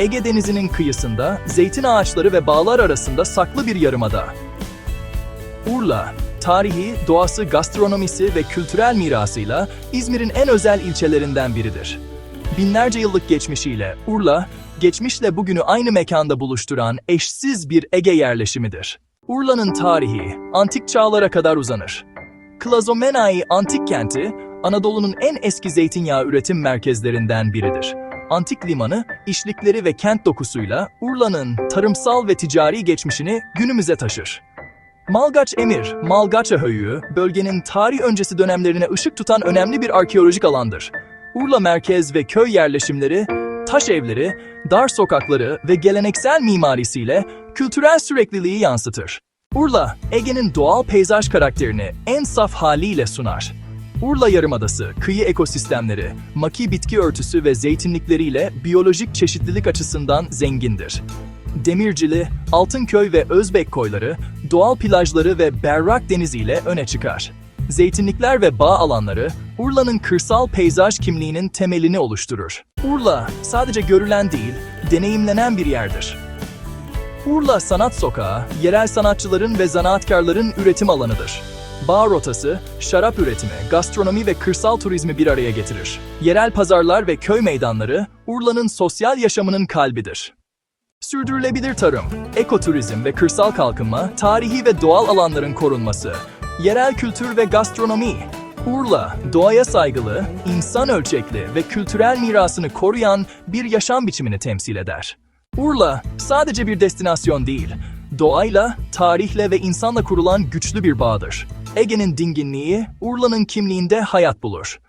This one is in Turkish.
Ege Denizi'nin kıyısında, zeytin ağaçları ve bağlar arasında saklı bir yarımada. Urla, tarihi, doğası, gastronomisi ve kültürel mirasıyla İzmir'in en özel ilçelerinden biridir. Binlerce yıllık geçmişiyle Urla, geçmişle bugünü aynı mekanda buluşturan eşsiz bir Ege yerleşimidir. Urla'nın tarihi antik çağlara kadar uzanır. Klazomenai antik kenti, Anadolu'nun en eski zeytinyağı üretim merkezlerinden biridir. Antik limanı, işlikleri ve kent dokusuyla Urla'nın tarımsal ve ticari geçmişini günümüze taşır. Malgaç Emir, Malgaça Höyüğü, bölgenin tarih öncesi dönemlerine ışık tutan önemli bir arkeolojik alandır. Urla merkez ve köy yerleşimleri, taş evleri, dar sokakları ve geleneksel mimarisiyle kültürel sürekliliği yansıtır. Urla, Ege'nin doğal peyzaj karakterini en saf haliyle sunar. Urla Yarımadası, kıyı ekosistemleri, maki bitki örtüsü ve zeytinlikleriyle biyolojik çeşitlilik açısından zengindir. Demircili, Altınköy ve Özbek koyları, doğal plajları ve berrak deniziyle öne çıkar. Zeytinlikler ve bağ alanları, Urla'nın kırsal peyzaj kimliğinin temelini oluşturur. Urla, sadece görülen değil, deneyimlenen bir yerdir. Urla Sanat Sokağı, yerel sanatçıların ve zanaatkarların üretim alanıdır. Bağ rotası, şarap üretimi, gastronomi ve kırsal turizmi bir araya getirir. Yerel pazarlar ve köy meydanları, Urla'nın sosyal yaşamının kalbidir. Sürdürülebilir tarım, ekoturizm ve kırsal kalkınma, tarihi ve doğal alanların korunması, yerel kültür ve gastronomi. Urla, doğaya saygılı, insan ölçekli ve kültürel mirasını koruyan bir yaşam biçimini temsil eder. Urla, sadece bir destinasyon değil, doğayla, tarihle ve insanla kurulan güçlü bir bağdır. Ege'nin dinginliği, Urla'nın kimliğinde hayat bulur.